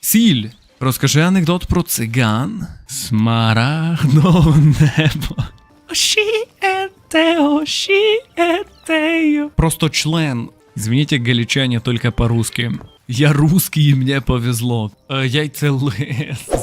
Сіль. Розкажи анекдот про циган. Смарагдове небо. Ошіете, ошіете. Просто член. Извините, галичане, только по-русски. Я русский, і мені повезло. Е, Яйцелис.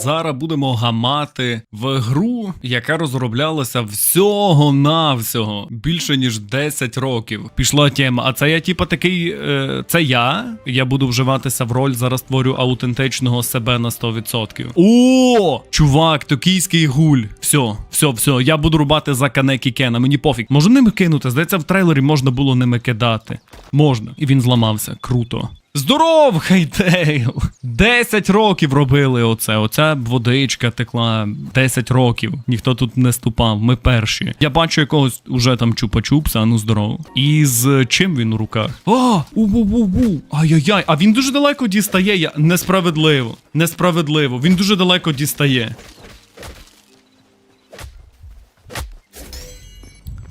Зараз будемо гамати в гру, яка розроблялася всього-навсього більше ніж 10 років. Пішла тема. А це я, типа, такий. Е, це я. Я буду вживатися в роль, зараз створю аутентичного себе на 100%. О! Чувак, токійський гуль. Все, все, все. Я буду рубати за канекі Кена. Мені пофіг. Можу ними кинути. Здається, в трейлері можна було ними кидати. Можна. І він зламався. Круто. Здоров, Хейтейл! 10 років робили оце. Оця водичка текла 10 років. Ніхто тут не ступав. Ми перші. Я бачу якогось уже там чупа-чупса, ну здорово. І з чим він у руках? О! У-у-у-у! Ай-яй-яй! А він дуже далеко дістає. Я... Несправедливо. Несправедливо. Він дуже далеко дістає.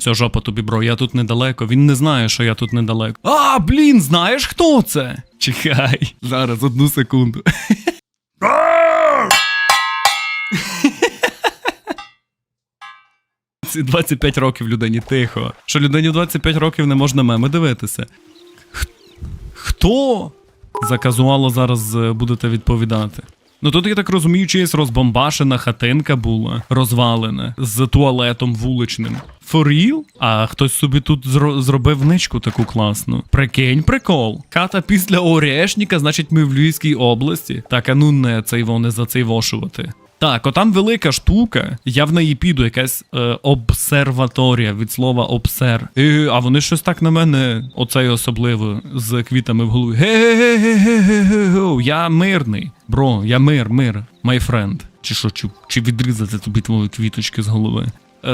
Все, жопа тобі, бро, я тут недалеко. Він не знає, що я тут недалеко. А, блін, знаєш хто це? Чекай. Зараз, одну секунду. Ці 25 років людині тихо. Що людині 25 років не можна меми дивитися. Хто? За казуало зараз е, будете відповідати. Ну тут, я так розумію, чиясь розбомбашена хатинка була, розвалена, з туалетом вуличним. For real? А хтось собі тут зро- зробив ничку таку класну. Прикинь, прикол. Хата після Орешніка, значить, ми в Львівській області. Так, а ну не цей вони зацейвошувати. Так, отам велика штука. Я в неї піду, якась е, обсерваторія від слова обсер. Е, а вони щось так на мене, оцей особливо, з квітами в голові. Ге-ге-ге-ге-ге-ге-ге, я мирний. Бро, я мир, мир, my friend. Чи що, чи, чи відрізати тобі твої квіточки з голови?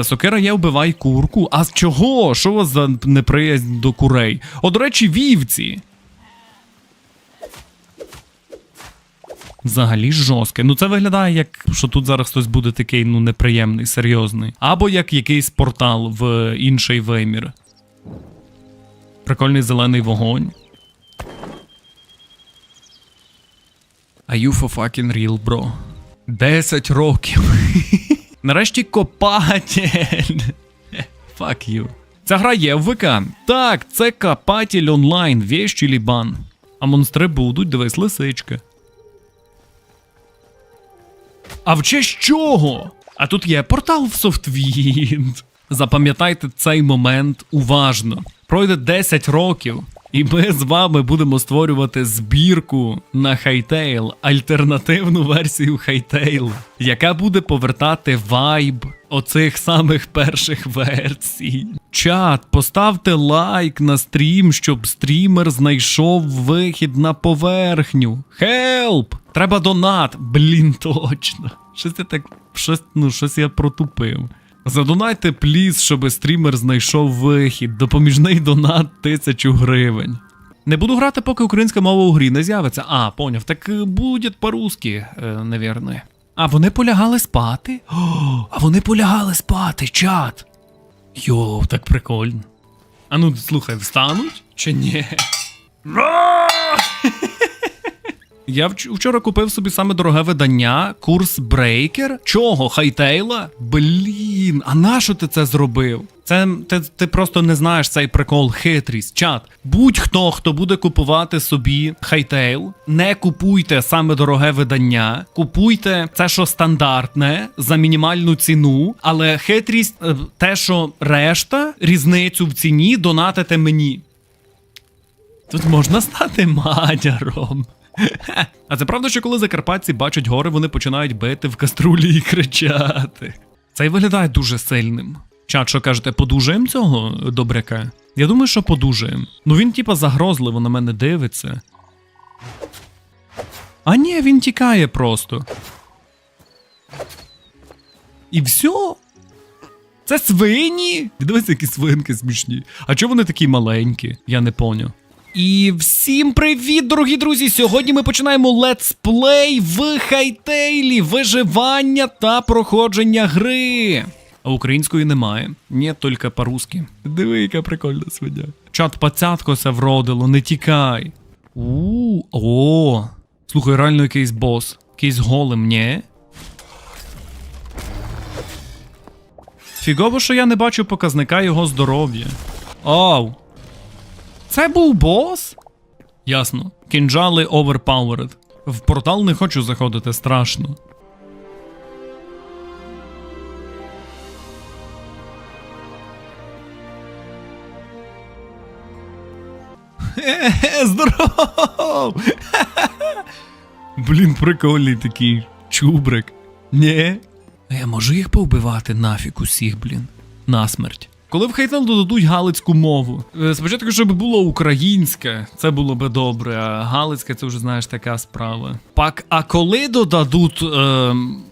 Сокера є вбивай курку. А з чого? Що у вас за неприязнь до курей? О, до речі, вівці. Взагалі жорстке. Ну це виглядає як, що тут зараз хтось буде такий, ну, неприємний, серйозний. Або як якийсь портал в інший вимір. Прикольний зелений вогонь. Are you for fucking real, bro? 10 років. Нарешті копатель. Fuck you. Ця гра є в ВК. Так, це копатель онлайн, вещі лібан. А монстри будуть, дивись, лисичка. А в честь чого? А тут є портал в Софтвінд. Запам'ятайте цей момент уважно. Пройде 10 років, і ми з вами будемо створювати збірку на Хайтейл, альтернативну версію Хайтейл, яка буде повертати вайб оцих самих перших версій. Чат, поставте лайк на стрім, щоб стрімер знайшов вихід на поверхню. Хелп! Треба донат. Блін, точно. Щось я так. Щось, ну, щось я протупив. Задонайте пліз, щоб стрімер знайшов вихід. Допоміжний донат тисячу гривень. Не буду грати, поки українська мова у грі не з'явиться. А, поняв, так е, по-русски, е. А вони полягали спати? О, а вони полягали спати, чат. Йоу, так прикольно. А ну, слухай, встануть чи ні? Я вчора купив собі саме дороге видання, курс Брейкер. Чого? Хайтейла? Блін, а нащо ти це зробив? Це ти, ти просто не знаєш цей прикол, хитрість. Чат. Будь-хто, хто буде купувати собі хайтейл, не купуйте саме дороге видання, купуйте це, що стандартне, за мінімальну ціну, але хитрість, е, те, що решта, різницю в ціні донатите мені. Тут можна стати мадяром. А це правда, що коли закарпатці бачать гори, вони починають бити в каструлі і кричати. Це й виглядає дуже сильним. Чат, що кажете, подужаємо цього добряка? Я думаю, що подужаємо. Ну він, типа, загрозливо на мене дивиться. А ні, він тікає просто. І все? Це свині? Дивись, які свинки смішні. А чого вони такі маленькі? Я не поняв. І всім привіт, дорогі друзі! Сьогодні ми починаємо летсплей в хайтейлі, виживання та проходження гри. А української немає. Ні, тільки по-русски. Диви, яка прикольна свиня. Чат пацятко се вродило, не тікай. У, о. Слухай, реально якийсь бос. Якийсь голем, ні? Фігово, що я не бачу показника його здоров'я. Оу. Це був бос? Ясно. Кінжали overpowered. В портал не хочу заходити, страшно. Хе-хе, здоров! Блін, прикольний такий чубрик. Нє. А я можу їх повбивати нафіг усіх, блін. Насмерть. Коли в Хейтел додадуть галицьку мову. Е, Спочатку, щоб було українське, це було би добре, а галицьке це вже знаєш така справа. Пак, а коли додадуть ем,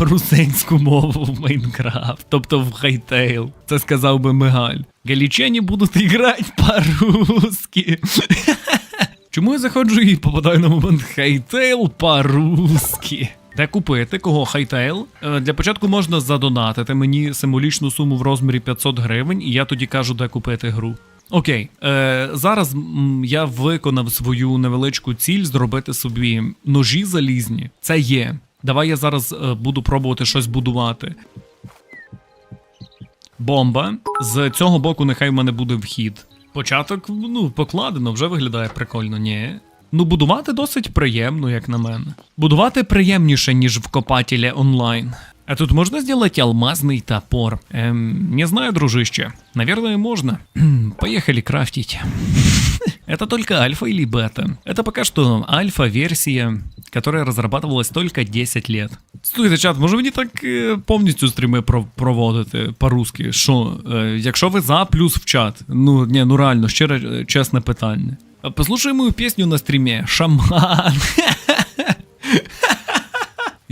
русинську мову в Майнкрафт, тобто в Хейтейл, це сказав би Мигаль. Галічені будуть грати по-русски. Чому я заходжу і попадаю на момент хейтейл по-русски? Де купити кого хейтейл? Е, Для початку можна задонатити мені символічну суму в розмірі 500 гривень, і я тоді кажу, де купити гру. Окей, е, зараз я виконав свою невеличку ціль зробити собі ножі залізні. Це є. Давай я зараз е, буду пробувати щось будувати. Бомба. З цього боку нехай в мене буде вхід. Початок, ну, покладено, вже виглядає прикольно, ні. Ну, будувати досить приємно, як на мене. Будувати приємніше, ніж в копателі онлайн. А тут можно сделать алмазный топор? Эм, не знаю, дружище. Наверное, можно. Поехали крафтить. Это только альфа или бета. Это пока что альфа-версия, которая разрабатывалась только 10 лет. Слухайте, чат, може мені так е, повністю стріми про- проводити по-русски? Що, е, якщо ви за, плюс в чат. Ну, ні, ну реально, щире, е, чесне питання. Послушай мою песню на стриме. Шаман.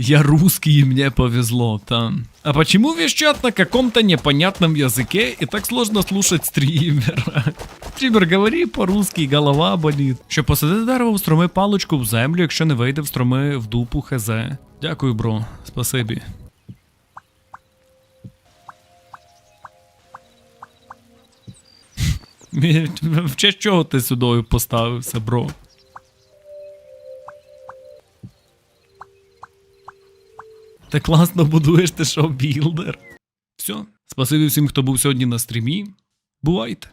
Я русский, и мне повезло, там. А почему вещат на каком-то непонятном языке и так сложно слушать стримера? Стример, говори по-русски, голова болить. Щоб посадити дерево, встроми паличку в землю, якщо не вийде, встроми в дупу хз. Дякую, бро, спасибі. В честь чого ти сюдою поставився, бро? Ти класно будуєш, ти що, білдер. Все. Спасибі всім, хто був сьогодні на стрімі. Бувайте.